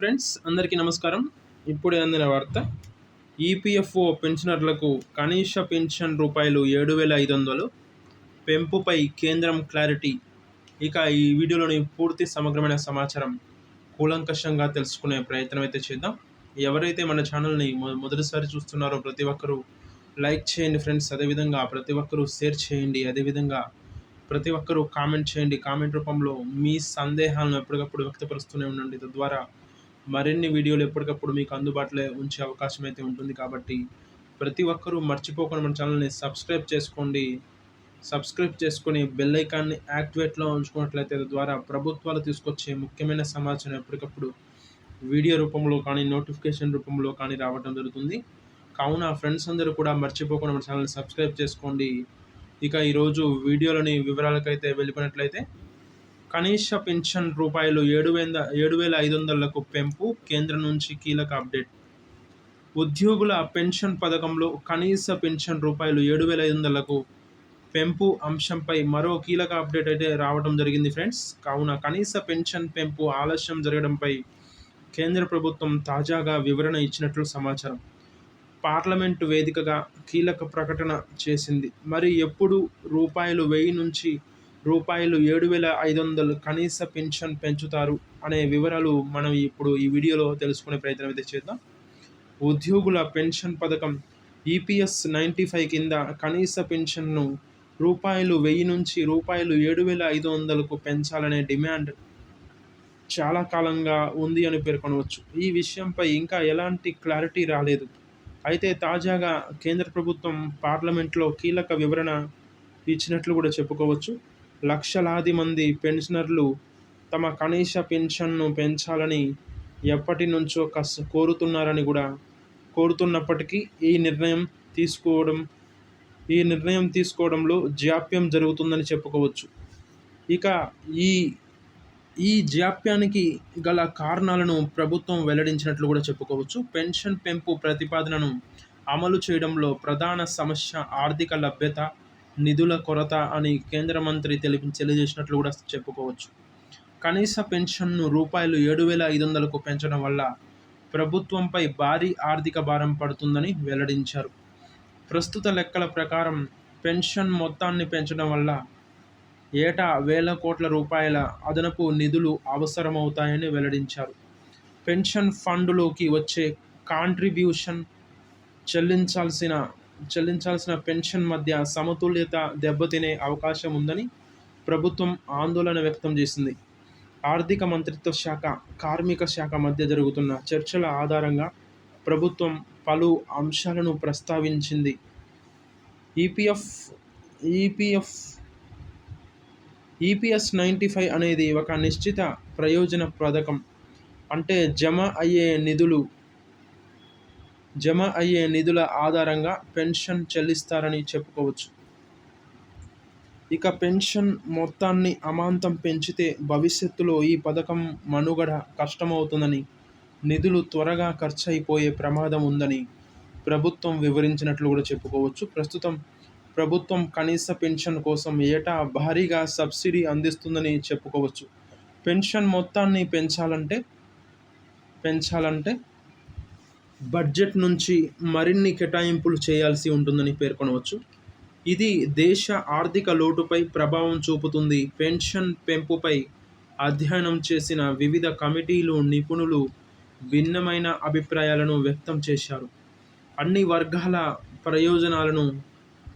Friends అందరికీ నమస్కారం. ఇప్పుడే అందిన వార్త ఈపీఎఫ్ఓ పెన్షనర్లకు కనీస పెన్షన్ రూపాయలు ఏడు వేల ఐదు వందలు. పెంపుపై కేంద్రం క్లారిటీ. ఇక ఈ వీడియోలోని పూర్తి సమగ్రమైన సమాచారం కూలంకషంగా తెలుసుకునే ప్రయత్నం అయితే చేద్దాం. ఎవరైతే మన ఛానల్ని మొ- మొదటిసారి చూస్తున్నారో ప్రతి ఒక్కరూ లైక్ చేయండి ఫ్రెండ్స్. అదేవిధంగా ప్రతి ఒక్కరూ షేర్ చేయండి. అదేవిధంగా ప్రతి ఒక్కరూ కామెంట్ చేయండి. కామెంట్ రూపంలో మీ సందేహాలను ఎప్పటికప్పుడు వ్యక్తపరుస్తూనే ఉండండి. తద్వారా మరిన్ని వీడియోలు ఎప్పటికప్పుడు మీకు అందుబాటులో ఉంచే అవకాశం అయితే ఉంటుంది కాబట్టి ప్రతి ఒక్కరూ మర్చిపోకుండా మన ఛానల్ని సబ్స్క్రైబ్ చేసుకోండి. సబ్స్క్రైబ్ చేసుకొని బెల్ ఐకాన్ని యాక్టివేట్లో ఉంచుకున్నట్లయితే ద్వారా ప్రభుత్వాలు తీసుకొచ్చే ముఖ్యమైన సమాచారం ఎప్పటికప్పుడు వీడియో రూపంలో కానీ నోటిఫికేషన్ రూపంలో కానీ రావడం జరుగుతుంది. కావున ఫ్రెండ్స్ అందరూ కూడా మర్చిపోకుండా మన ఛానల్ని సబ్స్క్రైబ్ చేసుకోండి. ఇక ఈరోజు వీడియోలోని వివరాలకైతే వెళ్ళిపోయినట్లయితే కనీస పెన్షన్ రూపాయలు ఏడు వేల ఏడు వేల ఐదు వందలకు పెంపు కేంద్రం నుంచి కీలక అప్డేట్. ఉద్యోగుల పెన్షన్ పథకంలో కనీస పెన్షన్ రూపాయలు ఏడు వేల ఐదు వందలకు పెంపు అంశంపై మరో కీలక అప్డేట్ అయితే రావడం జరిగింది ఫ్రెండ్స్. కావున కనీస పెన్షన్ పెంపు ఆలస్యం జరగడంపై కేంద్ర ప్రభుత్వం తాజాగా వివరణ ఇచ్చినట్లు సమాచారం. పార్లమెంటు వేదికగా కీలక ప్రకటన చేసింది. మరి ఎప్పుడు రూపాయలు వెయ్యి నుంచి రూపాయలు ఏడు వేల ఐదు వందలు కనీస పెన్షన్ పెంచుతారు అనే వివరాలు మనం ఇప్పుడు ఈ వీడియోలో తెలుసుకునే ప్రయత్నం అయితే చేద్దాం. ఉద్యోగుల పెన్షన్ పథకం ఈపీఎస్ నైంటీ ఫైవ్ కింద కనీస పెన్షన్ను రూపాయలు వెయ్యి నుంచి రూపాయలు ఏడు వేల ఐదు వందలకు పెంచాలనే డిమాండ్ చాలా కాలంగా ఉంది అని పేర్కొనవచ్చు. ఈ విషయంపై ఇంకా ఎలాంటి క్లారిటీ రాలేదు. అయితే తాజాగా కేంద్ర ప్రభుత్వం పార్లమెంట్లో కీలక వివరణ ఇచ్చినట్లు కూడా చెప్పుకోవచ్చు. లక్షలాది మంది పెన్షనర్లు తమ కనీస పెన్షన్ను పెంచాలని ఎప్పటి నుంచో కస్ కోరుతున్నారని కూడా కోరుతున్నప్పటికీ ఈ నిర్ణయం తీసుకోవడం ఈ నిర్ణయం తీసుకోవడంలో జాప్యం జరుగుతుందని చెప్పుకోవచ్చు. ఇక ఈ ఈ జాప్యానికి గల కారణాలను ప్రభుత్వం వెల్లడించినట్లు కూడా చెప్పుకోవచ్చు. పెన్షన్ పెంపు ప్రతిపాదనను అమలు చేయడంలో ప్రధాన సమస్య ఆర్థిక లభ్యత నిధుల కొరత అని కేంద్ర మంత్రి తెలిపి తెలియజేసినట్లు కూడా చెప్పుకోవచ్చు. కనీస పెన్షన్ను రూపాయలు ఏడు వేల ఐదు వందలకు పెంచడం వల్ల ప్రభుత్వంపై భారీ ఆర్థిక భారం పడుతుందని వెల్లడించారు. ప్రస్తుత లెక్కల ప్రకారం పెన్షన్ మొత్తాన్ని పెంచడం వల్ల ఏటా వేల కోట్ల రూపాయల అదనపు నిధులు అవసరమవుతాయని వెల్లడించారు. పెన్షన్ ఫండ్లోకి వచ్చే కాంట్రిబ్యూషన్ చెల్లించాల్సిన చెల్లించాల్సిన పెన్షన్ మధ్య సమతుల్యత దెబ్బతినే అవకాశం ఉందని ప్రభుత్వం ఆందోళన వ్యక్తం చేసింది. ఆర్థిక మంత్రిత్వ శాఖ కార్మిక శాఖ మధ్య జరుగుతున్న చర్చల ఆధారంగా ప్రభుత్వం పలు అంశాలను ప్రస్తావించింది. EPF EPF EPS ninety five అనేది ఒక నిశ్చిత ప్రయోజన పథకం అంటే జమ అయ్యే నిధులు జమ అయ్యే నిధుల ఆధారంగా పెన్షన్ చెల్లిస్తారని చెప్పుకోవచ్చు. ఇక పెన్షన్ మొత్తాన్ని అమాంతం పెంచితే భవిష్యత్తులో ఈ పథకం మనుగడ కష్టమవుతుందని నిధులు త్వరగా ఖర్చు అయిపోయే ప్రమాదం ఉందని ప్రభుత్వం వివరించినట్లు కూడా చెప్పుకోవచ్చు. ప్రస్తుతం ప్రభుత్వం కనీస పెన్షన్ కోసం ఏటా భారీగా సబ్సిడీ అందిస్తుందని చెప్పుకోవచ్చు. పెన్షన్ మొత్తాన్ని పెంచాలంటే పెంచాలంటే బడ్జెట్ నుంచి మరిన్ని కేటాయింపులు చేయాల్సి ఉంటుందని పేర్కొనవచ్చు. ఇది దేశ ఆర్థిక లోటుపై ప్రభావం చూపుతుంది. పెన్షన్ పెంపుపై అధ్యయనం చేసిన వివిధ కమిటీలు నిపుణులు భిన్నమైన అభిప్రాయాలను వ్యక్తం చేశారు. అన్ని వర్గాల ప్రయోజనాలను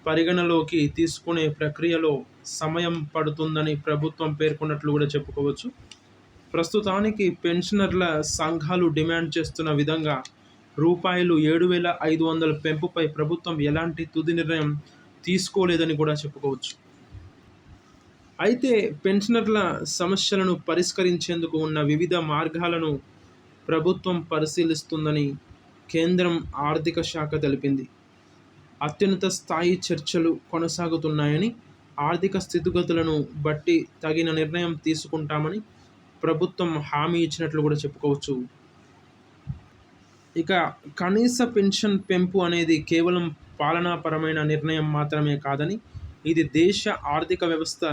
పరిగణలోకి తీసుకునే ప్రక్రియలో సమయం పడుతుందని ప్రభుత్వం పేర్కొన్నట్లు కూడా చెప్పుకోవచ్చు. ప్రస్తుతానికి పెన్షనర్ల సంఘాలు డిమాండ్ చేస్తున్న విధంగా రూపాయలు ఏడు వేల ఐదు వందల పెంపుపై ప్రభుత్వం ఎలాంటి తుది నిర్ణయం తీసుకోలేదని కూడా చెప్పుకోవచ్చు. అయితే పెన్షనర్ల సమస్యలను పరిష్కరించేందుకు ఉన్న వివిధ మార్గాలను ప్రభుత్వం పరిశీలిస్తుందని కేంద్రం ఆర్థిక శాఖ తెలిపింది. అత్యున్నత స్థాయి చర్చలు కొనసాగుతున్నాయని ఆర్థిక స్థితిగతులను బట్టి తగిన నిర్ణయం తీసుకుంటామని ప్రభుత్వం హామీ ఇచ్చినట్లు కూడా చెప్పుకోవచ్చు. ఇక కనీస పెన్షన్ పెంపు అనేది కేవలం పాలనాపరమైన నిర్ణయం మాత్రమే కాదని ఇది దేశ ఆర్థిక వ్యవస్థ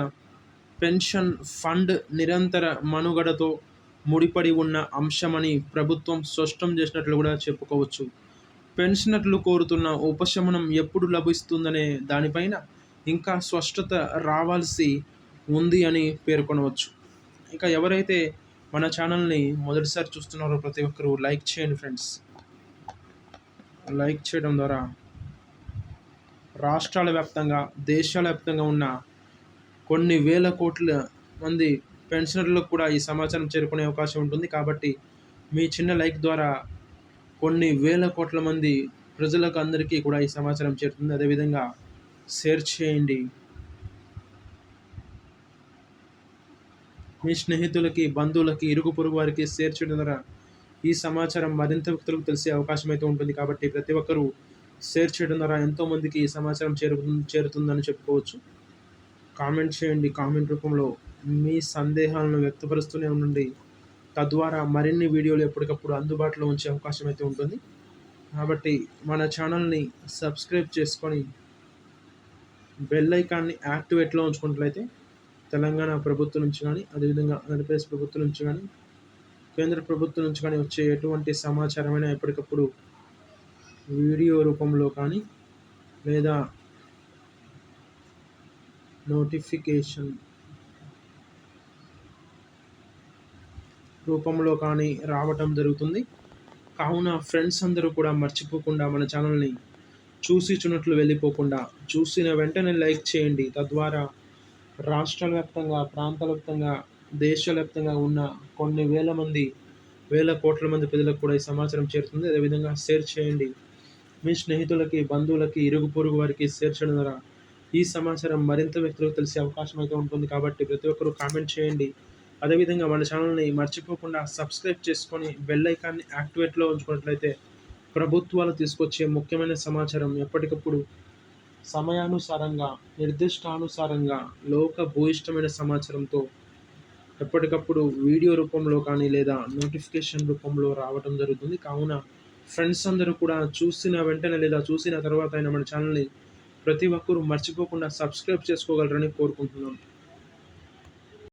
పెన్షన్ ఫండ్ నిరంతర మనుగడతో ముడిపడి ఉన్న అంశమని ప్రభుత్వం స్పష్టం చేసినట్లు కూడా చెప్పుకోవచ్చు. పెన్షనర్లు కోరుతున్న ఉపశమనం ఎప్పుడు లభిస్తుందనే దానిపైన ఇంకా స్పష్టత రావాల్సి ఉంది అని పేర్కొనవచ్చు. ఇక ఎవరైతే మన ఛానల్ని మొదటిసారి చూస్తున్నారో ప్రతి ఒక్కరూ లైక్ చేయండి ఫ్రెండ్స్. లైక్ చేయడం ద్వారా రాష్ట్రాల వ్యాప్తంగా దేశాల వ్యాప్తంగా ఉన్న కొన్ని వేల కోట్ల మంది పెన్షనర్లకు కూడా ఈ సమాచారం చేరుకునే అవకాశం ఉంటుంది. కాబట్టి మీ చిన్న లైక్ ద్వారా కొన్ని వేల కోట్ల మంది ప్రజలకు అందరికీ కూడా ఈ సమాచారం చేరుతుంది. అదేవిధంగా షేర్ చేయండి. మీ స్నేహితులకి బంధువులకి ఇరుగు పొరుగు వారికి షేర్ చేయడం ద్వారా ఈ సమాచారం మరింత వ్యక్తులకు తెలిసే అవకాశం అయితే ఉంటుంది కాబట్టి ప్రతి ఒక్కరూ షేర్ చేయడం ద్వారా ఎంతోమందికి ఈ సమాచారం చేరు చేరుతుందని చెప్పుకోవచ్చు. కామెంట్ చేయండి. కామెంట్ రూపంలో మీ సందేహాలను వ్యక్తపరుస్తూనే ఉండండి. తద్వారా మరిన్ని వీడియోలు ఎప్పటికప్పుడు అందుబాటులో ఉంచే అవకాశం అయితే ఉంటుంది. కాబట్టి మన ఛానల్ని సబ్స్క్రైబ్ చేసుకొని బెల్ ఐకాన్ని యాక్టివేట్లో ఉంచుకున్నట్లయితే తెలంగాణ ప్రభుత్వం నుంచి కానీ అదేవిధంగా ఆంధ్రప్రదేశ్ ప్రభుత్వం నుంచి కానీ కేంద్ర ప్రభుత్వం నుంచి కానీ వచ్చే ఎటువంటి సమాచారమైనా ఎప్పటికప్పుడు వీడియో రూపంలో కానీ లేదా నోటిఫికేషన్ రూపంలో కానీ రావటం జరుగుతుంది. కావున ఫ్రెండ్స్ అందరూ కూడా మర్చిపోకుండా మన ఛానల్ని చూసి చున్నట్లు వెళ్ళిపోకుండా చూసిన వెంటనే లైక్ చేయండి. తద్వారా రాష్ట్ర వ్యాప్తంగా ప్రాంత వ్యాప్తంగా దేశవ్యాప్తంగా ఉన్న కొన్ని వేల మంది వేల కోట్ల మంది ప్రజలకు కూడా ఈ సమాచారం చేరుతుంది. అదేవిధంగా షేర్ చేయండి. మీ స్నేహితులకి బంధువులకి ఇరుగు పొరుగు వారికి షేర్ చేయడం ద్వారా ఈ సమాచారం మరింత వ్యక్తులకు తెలిసే అవకాశం అయితే ఉంటుంది కాబట్టి ప్రతి ఒక్కరూ కామెంట్ చేయండి. అదేవిధంగా మన ఛానల్ని మర్చిపోకుండా సబ్స్క్రైబ్ చేసుకొని బెల్ ఐకాన్ని యాక్టివేట్లో ఉంచుకున్నట్లయితే ప్రభుత్వాలు తీసుకొచ్చే ముఖ్యమైన సమాచారం ఎప్పటికప్పుడు సమయానుసారంగా నిర్దిష్టానుసారంగా లోక భూయిష్టమైన సమాచారంతో ఎప్పటికప్పుడు వీడియో రూపంలో కానీ లేదా నోటిఫికేషన్ రూపంలో రావడం జరుగుతుంది. కావున ఫ్రెండ్స్ అందరూ కూడా చూసిన వెంటనే లేదా చూసిన తర్వాత అయినా మన ఛానల్ని ప్రతి ఒక్కరూ మర్చిపోకుండా సబ్స్క్రైబ్ చేసుకోగలరని కోరుకుంటున్నాం.